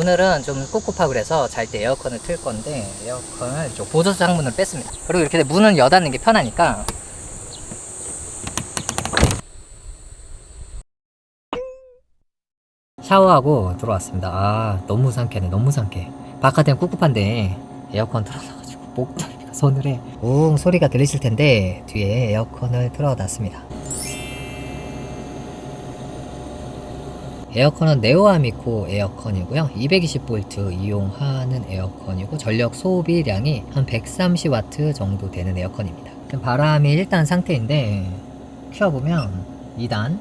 오늘은 좀 꿉꿉하고 그래서 잘 때 에어컨을 틀 건데 에어컨을 좀 보조 창문을 뺐습니다. 그리고 이렇게 문은 여닫는 게 편하니까 샤워하고 들어왔습니다. 아 너무 상쾌네 너무 상쾌. 바깥엔 꿉꿉한데 에어컨 틀어놔가지고 목덜미가 서늘해. 웅 소리가 들리실 텐데 뒤에 에어컨을 틀어놨습니다. 에어컨은 네오아미코 에어컨이고요. 220V 이용하는 에어컨이고 전력 소비량이 한 130W 정도 되는 에어컨입니다. 바람이 일단 상태인데 켜보면 2단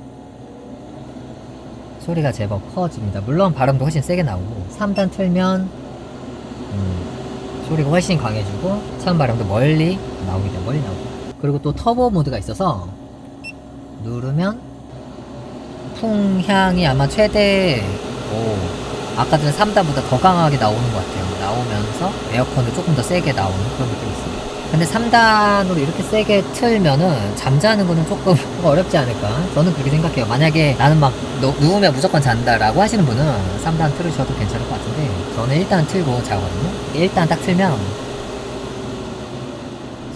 소리가 제법 커집니다. 물론 바람도 훨씬 세게 나오고 3단 틀면 음, 소리가 훨씬 강해지고 찬바람도 멀리 돼요. 멀리 나오고 그리고 또 터보 모드가 있어서 누르면 풍향이 아마 최대 오, 아까 전 3단보다 더 강하게 나오는 것 같아요. 나오면서 에어컨도 조금 더 세게 나오는 그런 느낌이 있습니다. 근데 3단으로 이렇게 세게 틀면은 잠자는 거는 조금 어렵지 않을까? 저는 그렇게 생각해요. 만약에 나는 막 누, 누우면 무조건 잔다 라고 하시는 분은 3단 틀으셔도 괜찮을 것 같은데 저는 일단 틀고 자거든요. 일단 딱 틀면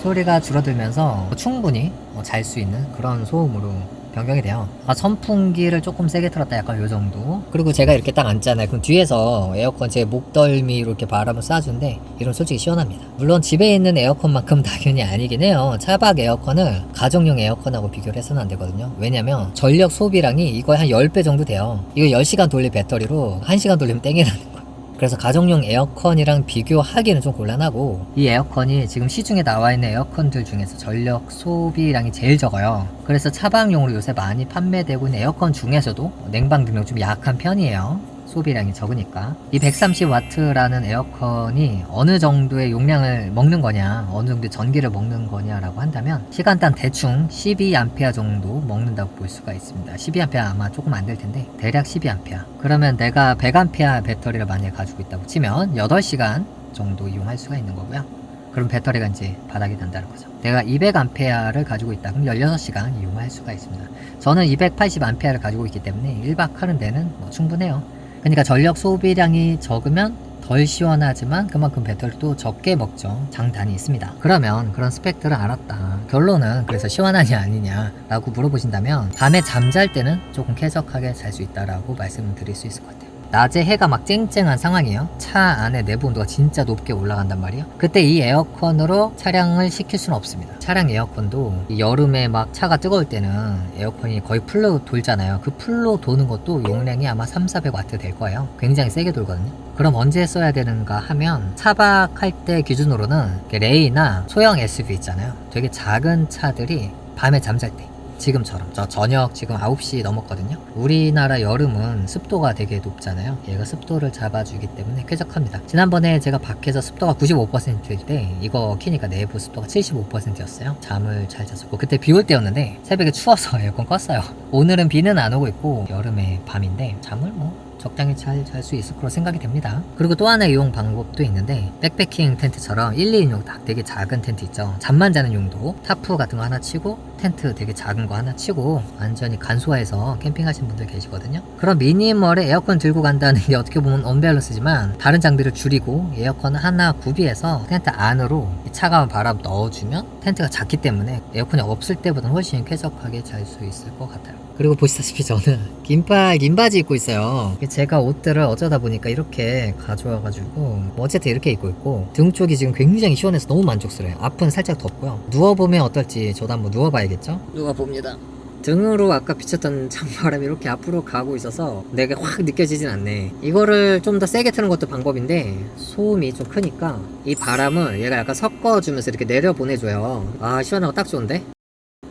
소리가 줄어들면서 충분히 잘 수 있는 그런 소음으로 변경이 돼요. 아, 선풍기를 조금 세게 틀었다 약간 요 정도. 그리고 제가 이렇게 딱 앉잖아요. 그럼 뒤에서 에어컨 제 목덜미로 이렇게 바람을 쏴주는데 이런 솔직히 시원합니다. 물론 집에 있는 에어컨만큼 당연히 아니긴 해요. 차박 에어컨을 가정용 에어컨하고 비교를 해서는 안 되거든요. 왜냐면 전력 소비량이 이거의 한 10배 정도 돼요. 이거 10시간 돌릴 배터리로 1시간 돌리면 땡이 나는 거예요. 그래서 가정용 에어컨이랑 비교하기는 좀 곤란하고 이 에어컨이 지금 시중에 나와 있는 에어컨들 중에서 전력 소비량이 제일 적어요. 그래서 차박용으로 요새 많이 판매되고 있는 에어컨 중에서도 냉방 능력 좀 약한 편이에요. 소비량이 적으니까 이 130W라는 에어컨이 어느 정도의 용량을 먹는 거냐 어느 정도의 전기를 먹는 거냐라고 한다면 시간당 대충 12A 정도 먹는다고 볼 수가 있습니다 12A 아마 조금 안 될 텐데 대략 12A 그러면 내가 100A 배터리를 만약에 가지고 있다고 치면 8시간 정도 이용할 수가 있는 거고요 그럼 배터리가 이제 바닥이 난다는 거죠. 내가 200A를 가지고 있다. 그럼 16시간 이용할 수가 있습니다. 저는 280A를 가지고 있기 때문에 1박 하는 데는 뭐 충분해요. 그러니까 전력 소비량이 적으면 덜 시원하지만 그만큼 배터리도 적게 먹죠. 장단이 있습니다. 그러면 그런 스펙들을 알았다. 결론은 그래서 시원하냐 아니냐라고 물어보신다면 밤에 잠잘 때는 조금 쾌적하게 잘 수 있다라고 말씀을 드릴 수 있을 것 같아요. 낮에 해가 막 쨍쨍한 상황이에요. 차 안에 내부 온도가 진짜 높게 올라간단 말이에요. 그때 이 에어컨으로 차량을 식힐 수는 없습니다. 차량 에어컨도 이 여름에 막 차가 뜨거울 때는 에어컨이 거의 풀로 돌잖아요. 그 풀로 도는 것도 용량이 아마 3, 400W 될 거예요. 굉장히 세게 돌거든요. 그럼 언제 써야 되는가 하면 차박할 때 기준으로는 레이나 소형 SUV 있잖아요. 되게 작은 차들이 밤에 잠잘 때 지금처럼. 저 저녁 지금 9시 넘었거든요. 우리나라 여름은 습도가 되게 높잖아요. 얘가 습도를 잡아주기 때문에 쾌적합니다. 지난번에 제가 밖에서 습도가 95%일 때 이거 키니까 내부 습도가 75%였어요. 잠을 잘 잤었고. 그때 비 올 때였는데 새벽에 추워서 에어컨 껐어요. 오늘은 비는 안 오고 있고 여름에 밤인데 잠을 뭐 적당히 잘 잘 수 있을 거로 생각이 됩니다. 그리고 또 하나 이용 방법도 있는데 백패킹 텐트처럼 1, 2인용 딱 되게 작은 텐트 있죠. 잠만 자는 용도 타프 같은 거 하나 치고 텐트 되게 작은 거 하나 치고 완전히 간소화해서 캠핑하신 분들 계시거든요. 그런 미니멀에 에어컨 들고 간다는 게 어떻게 보면 언밸런스지만 다른 장비를 줄이고 에어컨 하나 구비해서 텐트 안으로 차가운 바람 넣어주면 텐트가 작기 때문에 에어컨이 없을 때보다는 훨씬 쾌적하게 잘 수 있을 것 같아요. 그리고 보시다시피 저는 긴팔 긴 바지 입고 있어요. 제가 옷들을 어쩌다 보니까 이렇게 가져와가지고 뭐 어쨌든 이렇게 입고 있고 등 쪽이 지금 굉장히 시원해서 너무 만족스러워요. 앞은 살짝 덥고요. 누워보면 어떨지 저도 한번 누워봐야겠 죠? 누워봅니다. 등으로 아까 비쳤던 찬바람이 이렇게 앞으로 가고 있어서 내가 확 느껴지진 않네. 이거를 좀 더 세게 트는 것도 방법인데 소음이 좀 크니까 이 바람을 얘가 약간 섞어주면서 이렇게 내려보내줘요. 아 시원하고 딱 좋은데?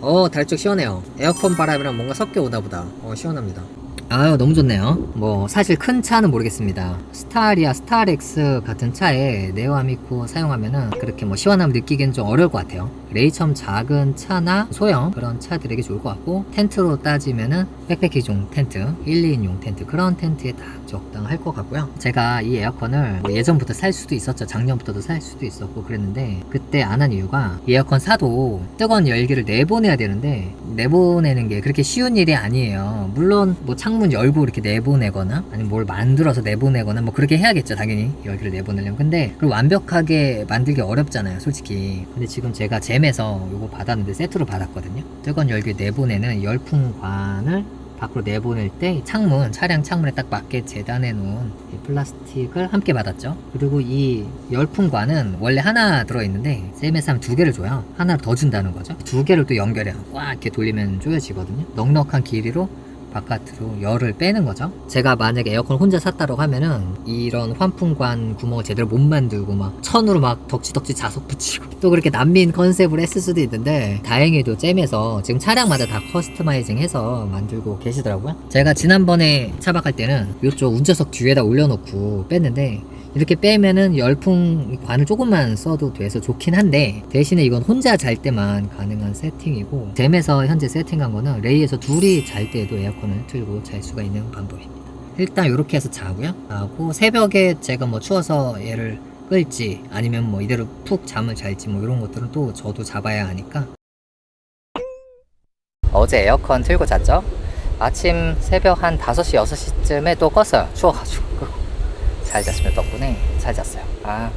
어, 달쪽 시원해요. 에어컨 바람이랑 뭔가 섞여 오다 보다. 어, 시원합니다. 아유, 너무 좋네요. 뭐, 사실 큰 차는 모르겠습니다. 스타리아, 스타렉스 같은 차에 네오아미코 사용하면은 그렇게 뭐 시원함 느끼기는 좀 어려울 것 같아요. 레이처럼 작은 차나 소형 그런 차들에게 좋을 것 같고, 텐트로 따지면은 백패키종 텐트, 1, 2인용 텐트, 그런 텐트에 딱 적당할 것 같고요. 제가 이 에어컨을 뭐 예전부터 살 수도 있었죠. 작년부터도 살 수도 있었고 그랬는데, 그때 안 한 이유가 이 에어컨 사도 뜨거운 열기를 내보내야 되는데, 내보내는 게 그렇게 쉬운 일이 아니에요. 물론 뭐 창문 창문 열고 이렇게 내보내거나 아니면 뭘 만들어서 내보내거나 뭐 그렇게 해야겠죠 당연히. 열기를 내보내려면. 근데 그걸 완벽하게 만들기 어렵잖아요 솔직히. 근데 지금 제가 잼에서 이거 받았는데 세트로 받았거든요. 뜨거운 열기 내보내는 열풍관을 밖으로 내보낼 때이 창문 차량 창문에 딱 맞게 재단해 놓은 이 플라스틱을 함께 받았죠. 그리고 이 열풍관은 원래 하나 들어있는데 하면 두 개를 줘요. 하나를 더 준다는 거죠. 두 개를 또 연결해요 꽉 이렇게 돌리면 조여지거든요. 넉넉한 길이로 바깥으로 열을 빼는 거죠. 제가 만약에 에어컨 혼자 샀다고 하면은 이런 환풍관 구멍을 제대로 못 만들고 막 천으로 막 덕지덕지 자석 붙이고 또 그렇게 난민 컨셉으로 했을 수도 있는데 다행히도 잼에서 지금 차량마다 다 커스터마이징 해서 만들고 계시더라고요. 제가 지난번에 차박할 때는 이쪽 운전석 뒤에다 올려놓고 뺐는데 이렇게 빼면은 열풍 관을 조금만 써도 돼서 좋긴 한데 대신에 이건 혼자 잘 때만 가능한 세팅이고 잼에서 현재 세팅한 거는 레이에서 둘이 잘 때에도 에어컨을 틀고 잘 수가 있는 방법입니다. 일단 이렇게 해서 자고요. 하고 새벽에 제가 뭐 추워서 얘를 끌지 아니면 뭐 이대로 푹 잠을 잘지 뭐 이런 것들은 또 저도 잡아야 하니까. 어제 에어컨 틀고 잤죠? 아침 새벽 한 5시 6시쯤에 또 껐어요. 추워가지고 잘 잤습니다 덕분에 잘 잤어요. 아